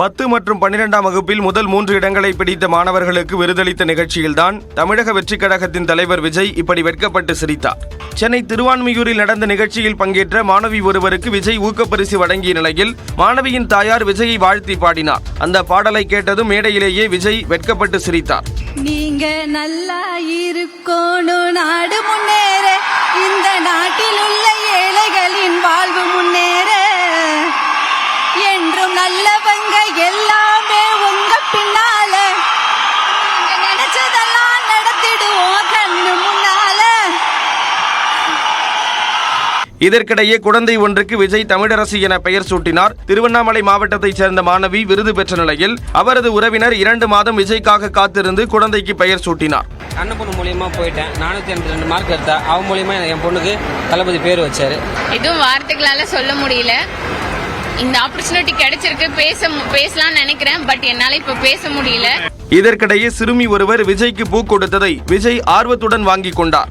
பத்து மற்றும் பன்னிரெண்டாம் வகுப்பில் முதல் மூன்று இடங்களை பிடித்த மாணவர்களுக்கு விருதளித்த நிகழ்ச்சியில்தான் தமிழக வெற்றிக் கழகத்தின் தலைவர் விஜய் இப்படி வெட்கப்பட்டு சிரித்தார். சென்னை திருவான்மியூரில் நடந்த நிகழ்ச்சியில் பங்கேற்ற மாணவி ஒருவருக்கு விஜய் ஊக்கப்பரிசு வழங்கிய நிலையில் மாணவியின் தாயார் விஜயை வாழ்த்தி பாடினார். அந்த பாடலை கேட்டதும் மேடையிலேயே விஜய் வெட்கப்பட்டு சிரித்தார். நீங்க நல்லா இருக்கணும் நாடு முன்னேற இந்த நாட்டில் உள்ள ஏழைகளின் வாழ்வு முன்னேற. என்றும் நல்லவங்க இதற்கிடையே குழந்தை ஒன்றுக்கு விஜய் தமிழரசி என பெயர் சூட்டினார். திருவண்ணாமலை மாவட்டத்தைச் சேர்ந்த மாணவி விருது பெற்ற நிலையில் அவரது உறவினர் இரண்டு மாதம் விஜய்க்காக காத்திருந்து குழந்தைக்கு பெயர் சூட்டினார். அண்ணன் பொண்ணு மூலியமா போயிட்டேன். நானூற்றி எண்பத்தி ரெண்டு மார்க் எடுத்தா அவன் மூலியமா என் பொண்ணுக்கு தளபதி பேர் வச்சாரு. எதுவும் வார்த்தைகளால சொல்ல முடியல. இந்த ஆப்பர்ச்சுனிட்டி கிடைச்சிருக்கு. பேச பேசலாம்னு நினைக்கிறேன். பட் என்னால இப்ப பேச முடியல. இதற்கிடையே சிறுமி ஒருவர் விஜய்க்கு பூ கொடுத்ததை விஜய் ஆர்வத்துடன் வாங்கிக் கொண்டார்.